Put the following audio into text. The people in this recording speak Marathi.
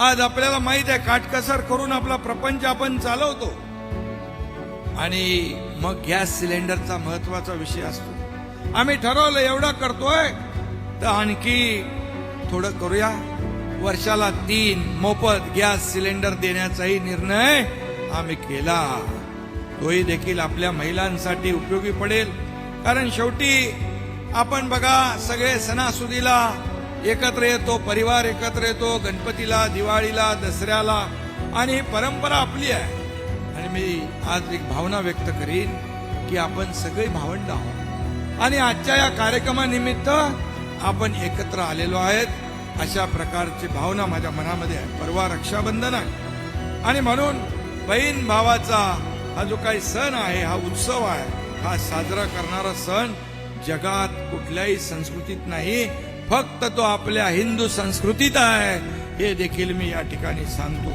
आज आपल्याला माहीत आहे काटकसर करून आपला प्रपंच आपण चालवतो. आणि मग गॅस सिलेंडरचा महत्त्वाचा विषय असतो. आम्ही ठरवलं एवढा करतोय. तर आणखी थोडं करूया. वर्षाला तीन मोफत गॅस सिलेंडर देण्याचाही निर्णय आम्ही केला. तोही देखील आपल्या महिलांसाठी उपयोगी पडेल. कारण शेवटी आपण बघा सगळे सणासुदीला एकत्र येतो परिवार एकत्र येतो गणपतीला दिवाळीला दसऱ्याला. आणि ही परंपरा आपली आहे. आणि मी आज एक भावना व्यक्त करीन की आपण सगळे भावंड आहोत. आणि आजच्या या कार्यक्रमानिमित्त आपण एकत्र आलेलो आहेत. अशा प्रकारची भावना माझ्या मनामध्ये आहे. परवा रक्षाबंधन आहे. आणि म्हणून बहीण भावाचा हा जो काही सण आहे हा उत्सव आहे हा साजरा करणारा सण जगात कुठल्याही संस्कृतीत नाही. फक्त तो आपल्या हिंदू संस्कृतीत आहे. हे देखील मी या ठिकाणी सांगतो.